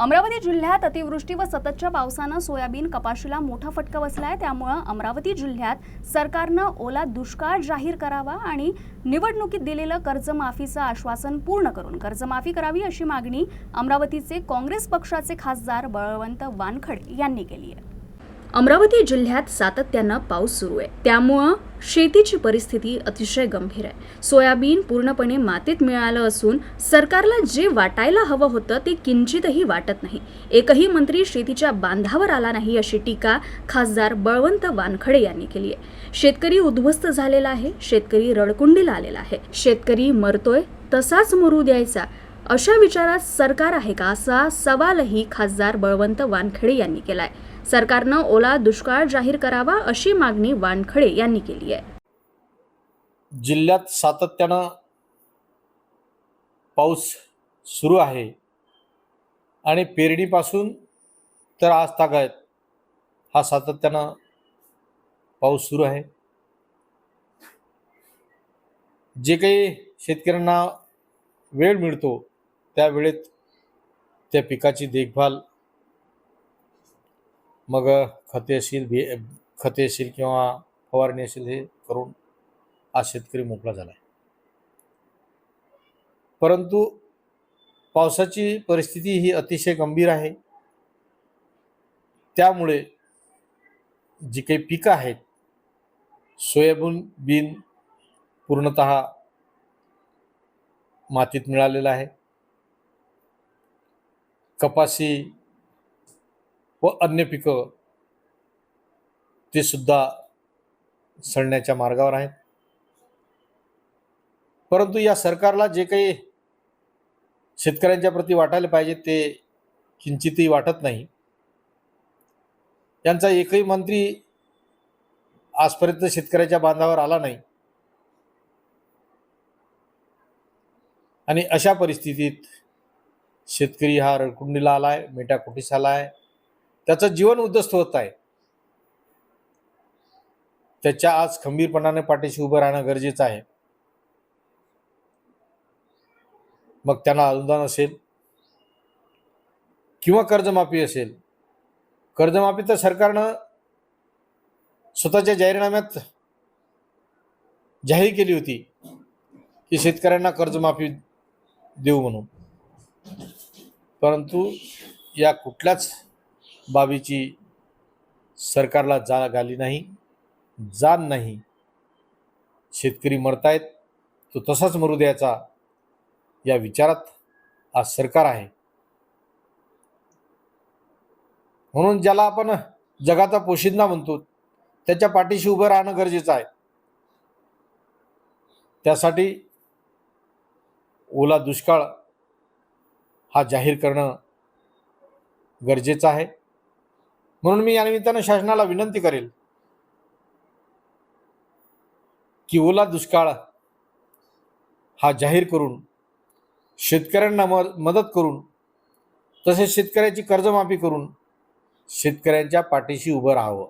अमरावती जिल्ह्यात अतिवृष्टी व सततच्या पावसानं सोयाबीन कपाशीला मोठा फटका बसला आहे त्यामुळं अमरावती जिल्ह्यात सरकारनं ओला दुष्काळ जाहीर करावा आणि निवडणुकीत दिलेलं कर्जमाफीचं आश्वासन पूर्ण करून कर्जमाफी करावी अशी मागणी अमरावतीचे काँग्रेस पक्षाचे खासदार बळवंत वानखडे यांनी केली आहे. अमरावती जिल्ह्यात सातत्यानं पाऊस सुरू आहे. त्यामुळं शेतीची परिस्थिती अतिशय गंभीर आहे. सोयाबीन पूर्णपणे मातीत मिळालं असून सरकारला जे वाटायला हवं होतं ते किंचितही वाटत नाही. एकही मंत्री शेतीच्या बांधावर आला नाही अशी टीका खासदार बळवंत वानखडे यांनी केली आहे. शेतकरी उद्ध्वस्त झालेला आहे शेतकरी रडकुंडीला आलेला आहे. शेतकरी मरतोय तसाच मरू द्यायचा. अशा विचारात सरकार आहे का असा सवालही खासदार बळवंत वानखेडे यांनी केलाय. सरकारनं ओला दुष्काळ जाहीर करावा अशी मागणी वानखडे यांनी केली आहे. जिल्ह्यात सातत्यानं पाऊस सुरू आहे आणि पेरणीपासून तर आज तागायत हा सातत्यानं पाऊस सुरू आहे. जे काही शेतकऱ्यांना वेळ मिळतो त्या वेळेत त्या पिकाची देखभाल मग खते असेल बी खते असेल किंवा फवारणी असेल हे करून आज शेतकरी मोकळा झाला आहे परंतु पावसाची परिस्थिती ही अतिशय गंभीर आहे. त्यामुळे जी काही पिकं आहेत सोयाबीन बीन पूर्णत मातीत मिळालेलं आहे. कपाशी व अन्य पिकं ते सुद्धा सडण्याच्या मार्गावर आहेत. परंतु या सरकारला जे काही शेतकऱ्यांच्या प्रती वाटायला पाहिजे ते किंचितही वाटत नाही. यांचा एकही मंत्री आजपर्यंत शेतकऱ्याच्या बांधावर आला नाही. आणि अशा परिस्थितीत शेतकरी हा रडकुंडीला आलाय मेटाकुटीस आलाय. त्याचं जीवन उद्ध्वस्त होत आहे. त्याच्या आज खंबीरपणाने पाठीशी उभं राहणं गरजेचं आहे. मग त्यांना अनुदान असेल किंवा कर्जमाफी असेल. कर्जमाफी तर सरकारनं स्वतःच्या जाहीरनाम्यात जाहीर केली होती की शेतकऱ्यांना कर्जमाफी देऊ म्हणून. परंतु या कुठल्याच बाबीची सरकारला जाग आली नाही जाण नाही. शेतकरी मरतायत तो तसाच मरू द्यायचा या विचारात आज सरकार आहे. म्हणून ज्याला आपण जगाचा पोशिंदा म्हणतो त्याच्या पाठीशी उभं राहणं गरजेचं आहे. त्यासाठी ओला दुष्काळ हा जाहीर करणं गरजेचं आहे. म्हणून मी या निमित्तानं शासनाला विनंती करेल की ओला दुष्काळ हा जाहीर करून शेतकऱ्यांना म मदत करून तसेच शेतकऱ्याची कर्जमाफी करून शेतकऱ्यांच्या पाठीशी उभं राहावं.